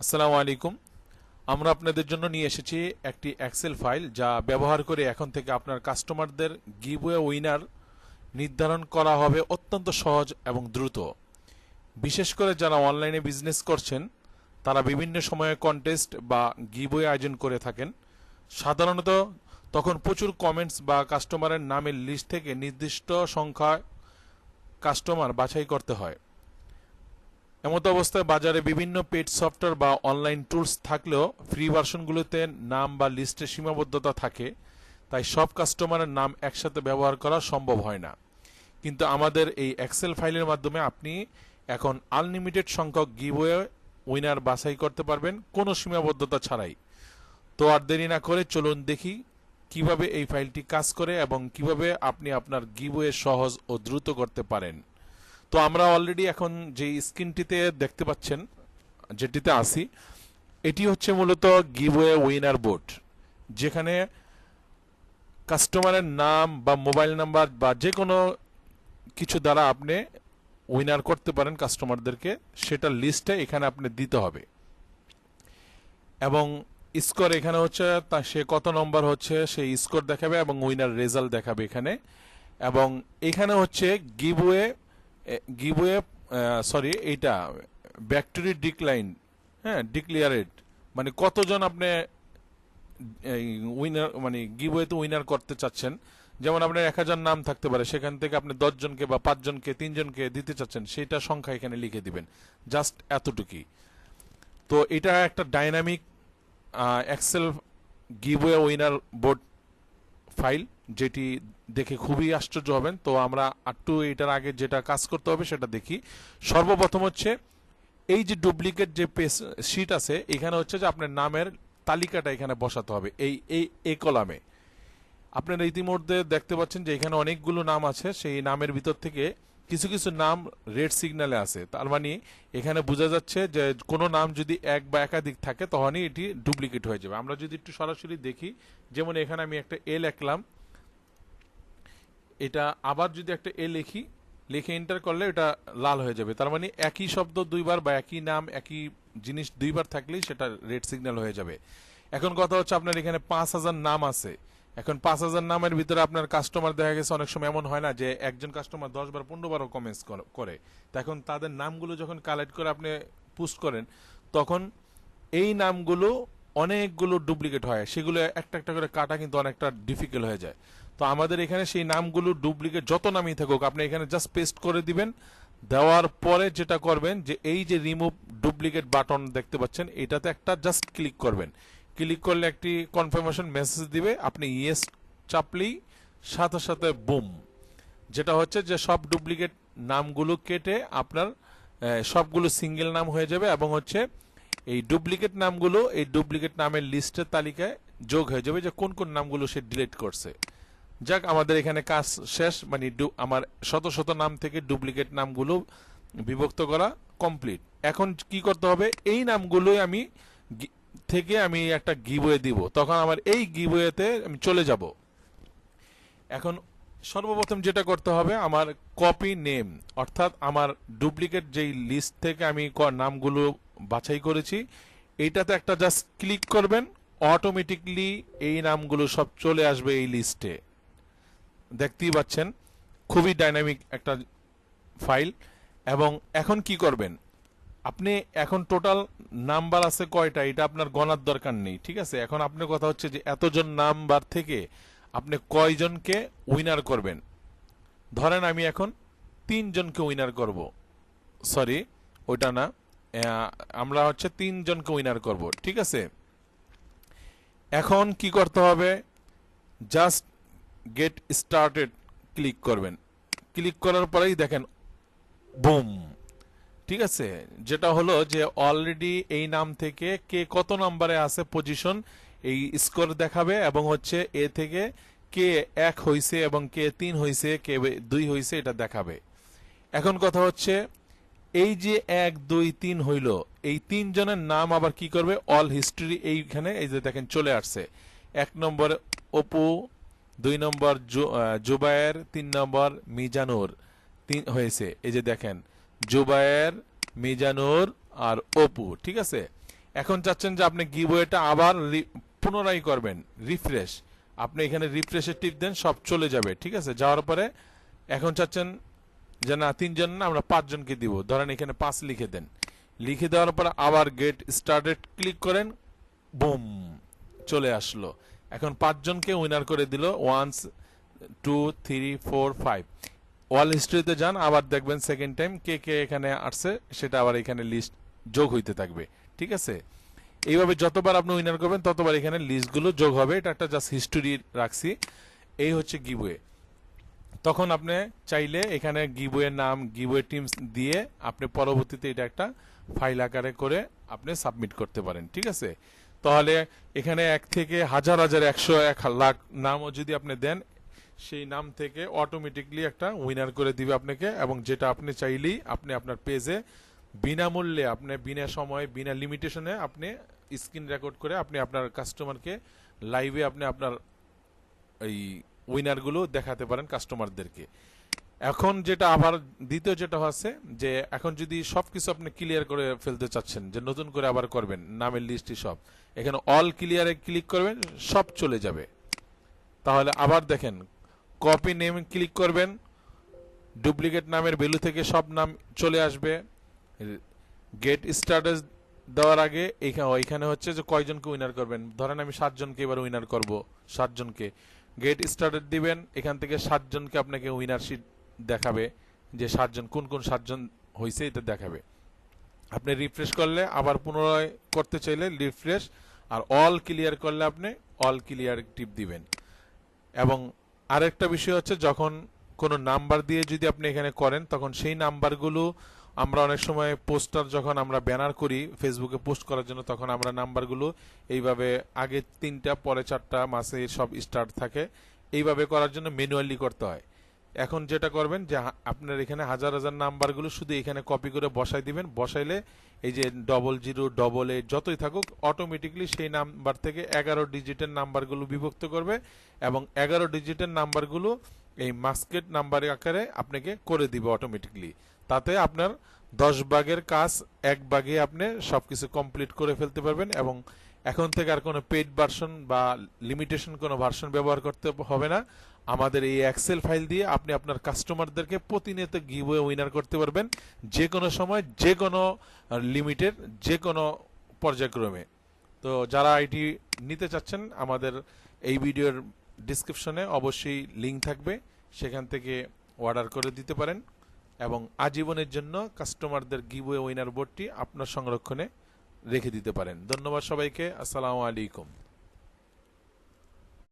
আসসালামু আলাইকুম। আমরা আপনাদের জন্য নিয়ে এসেছি একটি এক্সেল ফাইল যা ব্যবহার করে এখন থেকে আপনার কাস্টমারদের গিভওয়ে উইনার নির্ধারণ করা হবে অত্যন্ত সহজ এবং দ্রুত। বিশেষ করে যারা অনলাইনে বিজনেস করছেন, তারা বিভিন্ন সময়ে কন্টেস্ট বা গিভওয়ে আয়োজন করে থাকেন। সাধারণত তখন প্রচুর কমেন্টস বা কাস্টমারের নামের লিস্ট থেকে নির্দিষ্ট সংখ্যা কাস্টমার বাছাই করতে হয়। এমত অবস্থায় বাজারে বিভিন্ন পেড সফটওয়্যার বা অনলাইন টুলস থাকলেও ফ্রি ভার্সনগুলোতে নাম বা লিস্টের সীমাবদ্ধতা থাকে, তাই সব কাস্টমারের নাম একসাথে ব্যবহার করা সম্ভব হয় না। কিন্তু আমাদের এই এক্সেল ফাইলের মাধ্যমে আপনি এখন আনলিমিটেড সংখ্যক গিভওয়ে উইনার বাছাই করতে পারবেন, কোনো সীমাবদ্ধতা ছাড়াই। তো আর দেরি না করে চলুন দেখি কীভাবে এই ফাইলটি কাজ করে এবং কীভাবে আপনি আপনার গিভওয়ে সহজ ও দ্রুত করতে পারেন। তো আমরা অলরেডি এখন যে স্ক্রিনটিতে দেখতে পাচ্ছেন, যেটিতে আসি, এটি হচ্ছে মূলত গিভওয়ে উইনার বোর্ড, যেখানে কাস্টমারের নাম বা মোবাইল নাম্বার বা যে কোনো কিছু দ্বারা আপনি উইনার করতে পারেন কাস্টমারদেরকে, সেটা লিস্টে এখানে আপনি দিতে হবে। এবং স্কোর এখানে হচ্ছে, তা সে কত নম্বর হচ্ছে সেই স্কোর দেখাবে এবং উইনার রেজাল্ট দেখাবে এখানে। এবং এখানে হচ্ছে গিভওয়ে গিভওয়ে সরি এইটা ব্যাকটেরি ডিক্লাইন হ্যাঁ ডিক্লিয়ারেড মানে কতজন আপনি উইনার মানে গিভওয়েতে উইনার করতে চাচ্ছেন? যেমন আপনার এক হাজার নাম থাকতে পারে, সেখান থেকে আপনি দশজনকে বা পাঁচজনকে, তিনজনকে দিতে চাচ্ছেন সেটা সংখ্যা এখানে লিখে দিবেন জাস্ট এতটুকুই। তো এটা একটা dynamic Excel giveaway winner board file যেটি দেখে খুবই আশ্চর্য হবেন। তো আমরা একটু এটার আগে যেটা কাজ করতে হবে সেটা দেখি। সর্বপ্রথম হচ্ছে, এই যে ডুপ্লিকেট যে পেজ শিট আছে, এখানে হচ্ছে যে আপনার নামের তালিকাটা এখানে বসাতে হবে, এই এই এই কলামে আপনারা ইতিমধ্যে দেখতে পাচ্ছেন যে এখানে অনেকগুলো নাম আছে, সেই নামের ভিতর থেকে কিছু কিছু নাম রেড সিগন্যালে আছে। তার মানে এখানে বোঝা যাচ্ছে যে কোনো নাম যদি এক বা একাধিক থাকে, তখনই এটি ডুপ্লিকেট হয়ে যাবে। আমরা যদি একটু সরাসরি দেখি, যেমন এখানে আমি একটা এ লিখলাম এটা আবার যদি একটা এ লিখি, লিখে এন্টার করলে এটা লাল হয়ে যাবে। তার মানে একই শব্দ দুইবার বা একই নাম, একই জিনিস দুইবার থাকলেই সেটা রেড সিগন্যাল হয়ে যাবে। এখন কথা হচ্ছে আপনার এখানে পাঁচ হাজার নাম আছে। এখন পাঁচ হাজার নামের ভিতরে আপনার কাস্টমার দেখা গেছে, অনেক সময় এমন হয় না যে একজন কাস্টমার দশ বার, পনেরো বারও কমেন্টস করে তা এখন তাদের নামগুলো যখন কালেক্ট করে আপনি পোস্ট করেন, তখন এই নামগুলো অনেকগুলো ডুপ্লিকেট হয়। সেগুলো একটা একটা করে কাটা কিন্তু অনেকটা ডিফিকাল্ট হয়ে যায়। তো আমাদের এখানে সেই নামগুলো ডুপ্লিকেট যত নামই থাকুক, আপনি এখানে জাস্ট পেস্ট করে দিবেন। দেওয়ার পরে যেটা করবেন যে এই যে রিমুভ ডুপ্লিকেট বাটন দেখতে পাচ্ছেন, এটাতে একটা জাস্ট ক্লিক করবেন। ক্লিক করলে একটি কনফার্মেশন মেসেজ দিবে, আপনি ইয়েস চাপলেই সাথে সাথে বুম যেটা হচ্ছে যে সব ডুপ্লিকেট নামগুলো কেটে আপনার সবগুলো সিঙ্গেল নাম হয়ে যাবে এবং হচ্ছে এই ডুপ্লিকেট নামগুলো এই ডুপ্লিকেট নামের লিস্টের তালিকায় যোগ হয়ে যাবে যে কোন কোন নামগুলো সে ডিলিট করছে। যাক, আমাদের এখানে কাজ শেষ মানে আমার শত শত নাম থেকে ডুপ্লিকেট নামগুলো বিভক্ত করা কমপ্লিট। এখন কি করতে হবে? এই নামগুলোই আমি থেকে আমি একটা গিবয়ে দিব। তখন আমার এই গিবয়েতে আমি চলে যাব। এখন সর্বপ্রথম যেটা করতে হবে, আমার কপি নেম, অর্থাৎ আমার ডুপ্লিকেট যেই লিস্ট থেকে আমি নামগুলো বাছাই করেছি, এইটাতে একটা জাস্ট ক্লিক করবেন, অটোমেটিকলি এই নামগুলো সব চলে আসবে এই লিস্টে। দেখতেই পাচ্ছেন, খুবই ডাইনামিক একটা ফাইল এবং এখন কি করবেন? আপনি এখন টোটাল নাম্বার আছে কয়টা? এটা আপনার গণার দরকার নেই, ঠিক আছে? এখন আপনার কথা হচ্ছে যে, এতজন নাম্বার থেকে আপনি কয়জনকে উইনার করবেন? ধরেন আমি এখন তিনজনকে উইনার করব। সরি ওইটা না। আমরা হচ্ছে তিনজনকে উইনার করব, ঠিক আছে? এখন কি করতে হবে? জাস্ট গেট স্টার্টেড ক্লিক করবেন। ক্লিক করার পরেই দেখেন বুম ঠিক আছে? যেটা হলো যে অলরেডি এই নাম থেকে কে কত নাম্বারে আছে পজিশন এই স্কোর দেখাবে এবং হচ্ছে এ থেকে কে এক হইছে এবং কে তিন হইছে, কে দুই হইছে, এটা দেখাবে। এখন কথা হচ্ছে, এই যে এক, দুই, তিন হইল, এই তিনজনের নাম আবার কি করবে? অল হিস্ট্রি এইখানে এই যে দেখেন চলে আসছে। এক নম্বর অপু দুই নম্বর জুবায়ের, তিন নম্বর মিজানুর। তিন, হয়েছে। এই যে দেখেন, জুবায়ের, মিজানুর আর অপু, ঠিক আছে? এখন চাচ্ছেন যে আপনি গিভওয়েটা আবার পুনরায় করবেন, রিফ্রেশ। আপনি এখানে রিফ্রেশের টিপ দেন, সব চলে যাবে, ঠিক আছে? যাওয়ার পরে এখন চাচ্ছেন যে না, তিনজন না, আমরা পাঁচজনকে দিব। ধরেন এখানে পাঁচ লিখে দেন। লিখে দেওয়ার পর আবার গেট স্টার্টেড ক্লিক করেন, বুম, চলে আসলো। এখন পাঁচজনকে উইনার করে দিল once two three four five wall হিস্ট্রিতে যান, আবার দেখবেন সেকেন্ড টাইম কে কে এখানে আসছে, সেটা আবার এখানে লিস্ট যোগ হইতে থাকবে। ঠিক আছে? এইভাবে যতবার আপনি উইনার করবেন, ততবার এখানে লিস্টগুলো যোগ হবে। এটা একটা জাস্ট হিস্টোরি রাখছি। এই হচ্ছে গিভওয়ে তখন আপনি চাইলে এখানে গিভওয়ের নাম গিভওয়ে টিমস দিয়ে আপনি পরবর্তীতে এটা একটা ফাইল আকারে করে আপনি সাবমিট করতে পারেন। ঠিক আছে? তাহলে এখানে এক থেকে হাজার হাজার একশো এক লাখ নামও যদি আপনি দেন, সেই নাম থেকে অটোমেটিকলি একটা উইনার করে দিবে আপনাকে এবং যেটা আপনি চাইলেই আপনি আপনার পেজে বিনামূল্যে, আপনি বিনা সময়ে, বিনা লিমিটেশনে আপনি স্ক্রিন রেকর্ড করে আপনি আপনার কাস্টমারকে লাইভে আপনি আপনার এই উইনারগুলো দেখাতে পারেন কাস্টমারদেরকে এখন যেটা আবার দ্বিতীয় যেটা হচ্ছে যে এখন যদি সবকিছু আপনি ক্লিয়ার করে ফেলতে চাচ্ছেন, যে নতুন করে আবার করবেন, নামের লিস্টই সব, এখানে অল ক্লিয়ারে ক্লিক করবেন, সব চলে যাবে। তাহলে আবার দেখেন কপি নেম ক্লিক করবেন ডুপ্লিকেট নামের ভ্যালু থেকে সব নাম চলে আসবে। গেট স্টার্টাস দেওয়ার আগে ওইখানে হচ্ছে যে কয়জনকে উইনার করবেন? ধরেন আমি সাতজনকে এবার উইনার করব, সাতজনকে। গেট স্টার্টেড দিবেন, এখান থেকে সাতজনকে আপনাকে উইনার শিট দেখাবে যে সাতজন, কোন কোন সাতজন হয়েছে এটা দেখাবে। আপনি রিফ্রেশ করলে, আবার পুনরায় করতে চাইলে রিফ্রেশ আর অল ক্লিয়ার করলে আপনি অল ক্লিয়ার টিপ দিবেন। এবং আরেকটা বিষয় হচ্ছে, যখন কোনো নাম্বার দিয়ে যদি আপনি এখানে করেন, তখন সেই নাম্বারগুলো আমরা অনেক সময় পোস্টার যখন আমরা ব্যানার করি ফেসবুকে পোস্ট করার জন্য, তখন আমরা নাম্বারগুলো এইভাবে আগে তিনটা, পরে চারটা, মাসে সব স্টার্ট থাকে। এইভাবে করার জন্য ম্যানুয়ালি করতে হয়। এখন যেটা করবেন যে আপনার এখানে হাজার হাজার নাম্বারগুলো শুধু এখানে কপি করে বসাই দিবেন। বসাইলে এই যে ডবল জিরো ডবল এইট যতই থাকুক অটোমেটিকলি সেই নাম্বার থেকে এগারো ডিজিটের নাম্বারগুলো বিভক্ত করবে এবং এগারো ডিজিটের নাম্বারগুলো এই মাস্কেট নাম্বার আকারে আপনাকে করে দিবে অটোমেটিকলি তাতে আপনার দশ ভাগের কাজ এক ভাগে আপনি সবকিছু কমপ্লিট করে ফেলতে পারবেন এবং এখন থেকে আর কোনো পেড ভার্সন বা লিমিটেশন কোনো ভার্সন ব্যবহার করতে হবে না। আমাদের এই এক্সেল ফাইল দিয়ে আপনি আপনার কাস্টমারদেরকে প্রতিনিয়ত গিভওয়ে উইনার করতে পারবেন যে কোনো সময় যে কোনো লিমিটের যে কোনো পর্যায়ক্রমে। তো যারা আইটি নিতে চাচ্ছেন, আমাদের এই ভিডিওর ডিসক্রিপশনে অবশ্যই লিঙ্ক থাকবে, সেখান থেকে অর্ডার করে দিতে পারেন এবং আজীবনের জন্য কাস্টমারদের গিভওয়ে উইনার বোর্ডটি আপনার সংরক্ষণে রেখে দিতে পারেন। ধন্যবাদ সবাইকে। আসসালামু আলাইকুম।